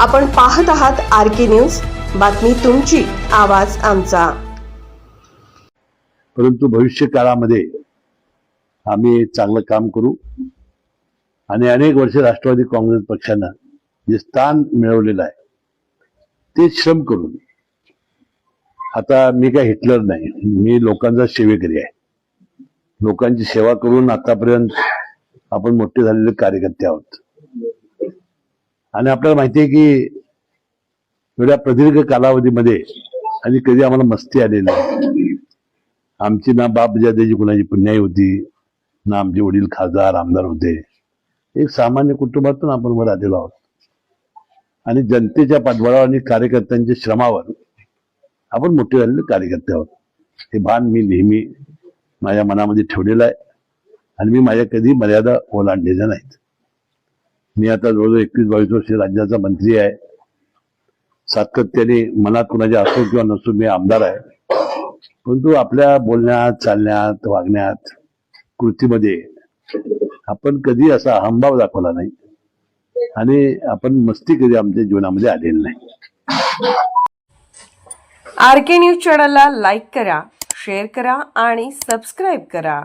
आपण पाहत आहात आर के न्यूज. बातमी तुमची आवाज आमचा. परंतु भविष्य काळामध्ये आम्ही चांगलं काम करू. आणि अनेक वर्ष राष्ट्रवादी काँग्रेस पक्षानं जे स्थान मिळवलेलं आहे ते श्रम करून. आता मी काय हिटलर नाही. मी लोकांचा सेवेकरी आहे. लोकांची सेवा करून आतापर्यंत आपण मोठे झालेले कार्यकर्ते आहोत. आणि आपल्याला माहिती आहे की एवढ्या प्रदीर्घ कालावधीमध्ये आणि कधी आम्हाला मस्ती आलेली नाही. आमची ना बाप जादेची कुणाची पुण्याई होती ना आमचे वडील खासदार आमदार होते. एक सामान्य कुटुंबातून आपण वर आलेलो आहोत. आणि जनतेच्या पाठबळावर आणि कार्यकर्त्यांच्या श्रमावर आपण मोठे झालेले कार्यकर्ते आहोत. हे भान मी नेहमी माझ्या मनामध्ये ठेवलेलं आहे. आणि मी माझ्या कधी मर्यादा ओलांडलेल्या नाहीत. मी आता जवळजवळ एकवीस बावीस वर्ष राज्याचा मंत्री आहे. सातत्याने मनात कुणाच्या असो किंवा नसो मी आमदार आहे. परंतु आपल्या बोलण्यात चालण्यात वागण्यात कृतीमध्ये आपण कधी असा अहंभाव दाखवला नाही. आणि आपण मस्ती कधी आमच्या जीवनामध्ये आलेली नाही. आर के न्यूज चॅनलला लाईक करा शेअर करा आणि सबस्क्राईब करा.